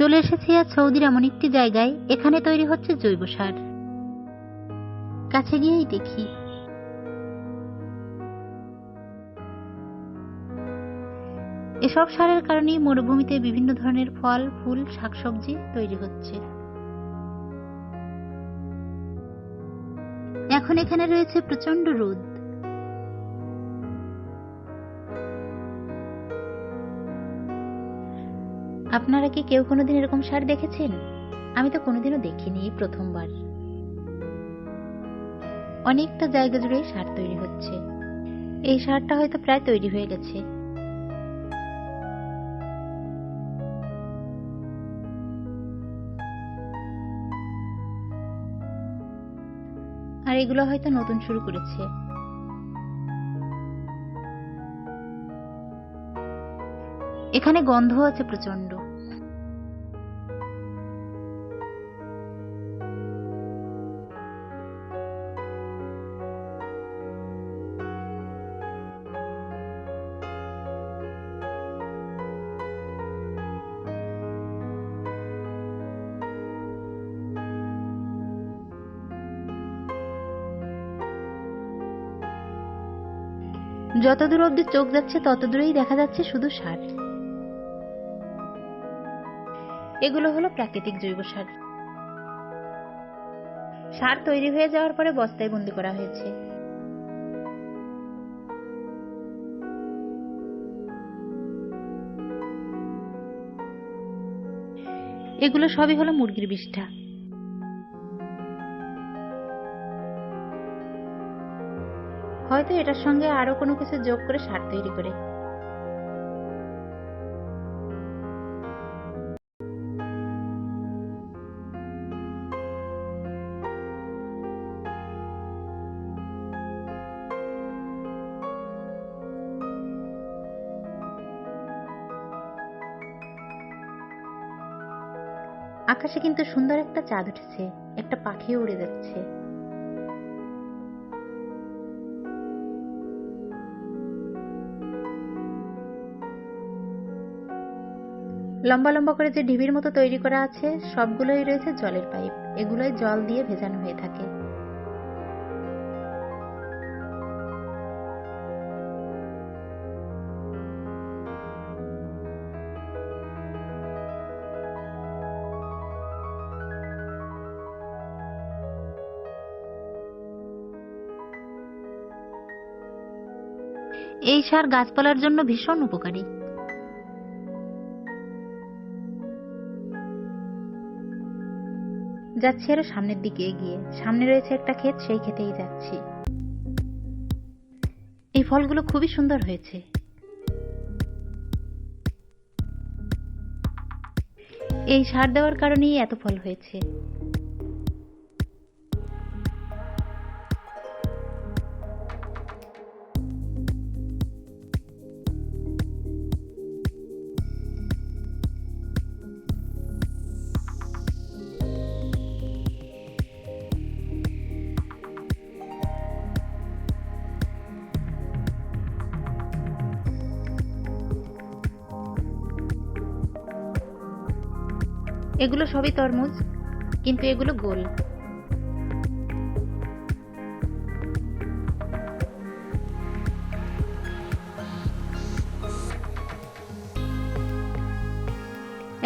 চলে এসেছি আজ সৌদির এমন একটি জায়গায়, এখানে তৈরি হচ্ছে জৈব সার। কাছে গিয়েই দেখি। এসব সারের কারণেই মরুভূমিতে বিভিন্ন ধরনের ফল, ফুল, শাকসবজি তৈরি হচ্ছে। এখন এখানে রয়েছে প্রচণ্ড রোদ। আপনারা কি কেউ কোনোদিন এরকম সার দেখেছেন? আমি তো কোনোদিনও দেখিনি প্রথমবার। অনেকটা জায়গা জুড়েই সার তৈরি হচ্ছে। এই সারটা হয়তো প্রায় তৈরি হয়ে গেছে। আর এগুলো হয়তো নতুন শুরু করেছে। এখানে গন্ধ আছে প্রচণ্ড যত দূর অব্দি চোখ যাচ্ছে তত দূরেই দেখা যাচ্ছে শুধু সার। এগুলো হলো প্রাকৃতিক জৈব সার। সার তৈরি হয়ে যাওয়ার পরে বস্তায় বন্দি করা হয়েছে। এগুলো সবই হলো মুরগির বিষ্ঠা। হয়তো এটার সঙ্গে আরও কোনো কিছু যোগ করে সার তৈরি করে। আকাশে কিন্তু সুন্দর একটা চাঁদ উঠেছে, একটা পাখি উড়ে যাচ্ছে। লম্বা লম্বা করে যে ঢিবির মতো তৈরি করা আছে, সবগুলোই রয়েছে জলের পাইপ। এগুলোই জল দিয়ে ভেজানো হয়ে থাকে। এই সার গাছপালার জন্য ভীষণ উপকারী। যাচ্ছি আরও সামনের দিকে এগিয়ে। সামনে রয়েছে একটা ক্ষেত, সেই ক্ষেতেই যাচ্ছি। এই ফলগুলো খুবই সুন্দর হয়েছে। এই সার দেওয়ার কারণেই এত ফল হয়েছে। এগুলো সবই তরমুজ, কিন্তু এগুলো গোল।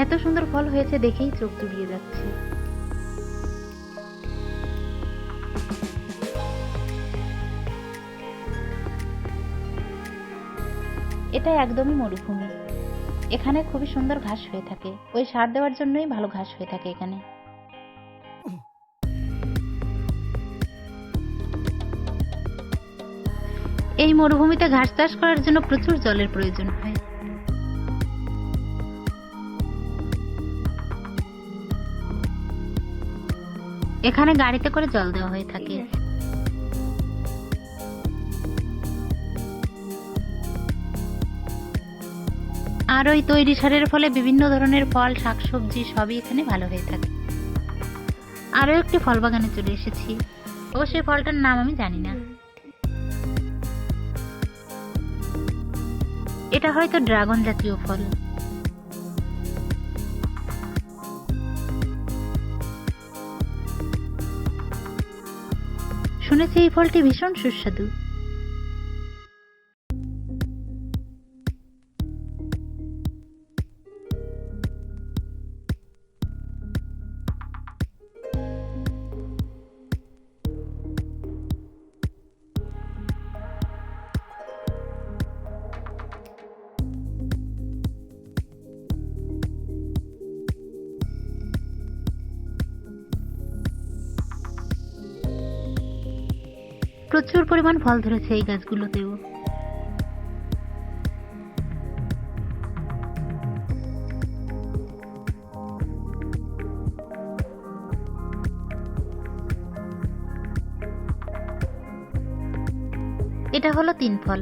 এত সুন্দর ফল হয়েছে দেখেই চোখ জুড়িয়ে যাচ্ছে। এটা একদমই মরুভূমি। এখানে খুবই সুন্দর ঘাস হয়ে থাকে। ওই সার দেওয়ার জন্যই ভালো ঘাস হয়ে থাকে এখানে। এই মরুভূমিতে ঘাস চাষ করার জন্য প্রচুর জলের প্রয়োজন হয়। এখানে গাড়িতে করে জল দেওয়া হয়ে থাকে। আর ওই তৈরি সারের ফলে বিভিন্ন ধরনের ফল, শাকসবজি সবই এখানে ভালো হয়ে থাকে। আরও একটি ফল বাগানে চলে এসেছি। ও সে ফলটার নাম আমি জানি না। এটা হয়তো ড্রাগন জাতীয় ফল। শুনেছি এই ফলটি ভীষণ সুস্বাদু। প্রচুর পরিমাণ ফল ধরেছে এই গাছগুলোতেও। এটা হলো তিন ফল।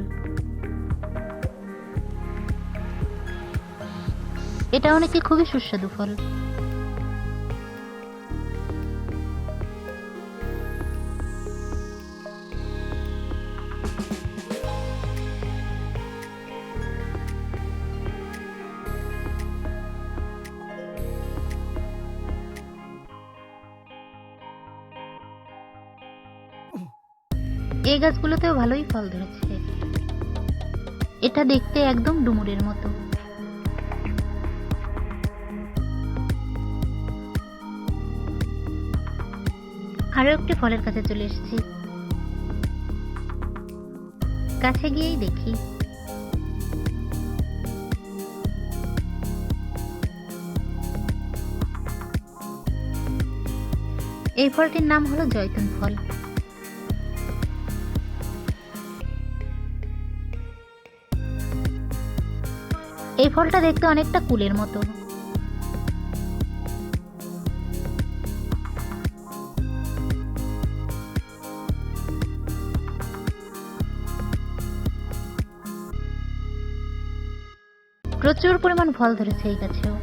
এটা অনেকে খুবই সুস্বাদু ফল। এই গাছগুলোতেও ভালোই ফল ধরেছে। এটা দেখতে একদম ডুমুরের মতো। আরও একটি ফলের কাছে চলে এসেছি। কাছে গিয়েই দেখি। এই ফলটির নাম হলো জয়তুন ফল। এই ফলটা দেখতে অনেকটা কুলের মতো। প্রচুর পরিমাণ ফল ধরেছে এই গাছেও।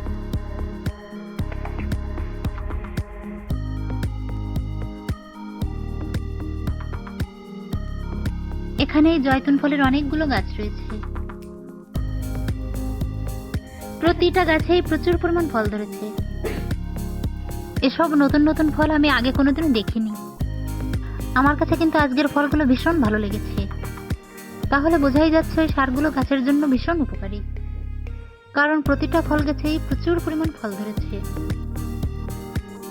এখানে জয়তুন ফলের অনেকগুলো গাছ রয়েছে। প্রতিটা গাছেই প্রচুর পরিমাণ ফল ধরেছে। এসব নতুন নতুন ফল আমি আগে কোনোদিন দেখিনি। আমার কাছে কিন্তু আজকের ফলগুলো ভীষণ ভালো লেগেছে। তাহলে বোঝাই যাচ্ছে ওই সারগুলো গাছের জন্য ভীষণ উপকারী। কারণ প্রতিটা ফল গাছেই প্রচুর পরিমাণ ফল ধরেছে।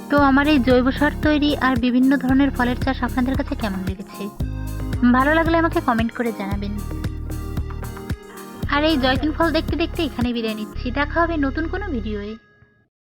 তো আমার এই জৈব সার তৈরি আর বিভিন্ন ধরনের ফলের চাষ আপনাদের কাছে কেমন লেগেছে? ভালো লাগলে আমাকে কমেন্ট করে জানাবেন। আর এই জয়তুন ফল দেখতে দেখতে এখানে বিদায় নিচ্ছি। দেখা হবে নতুন কোনো ভিডিওয়ে।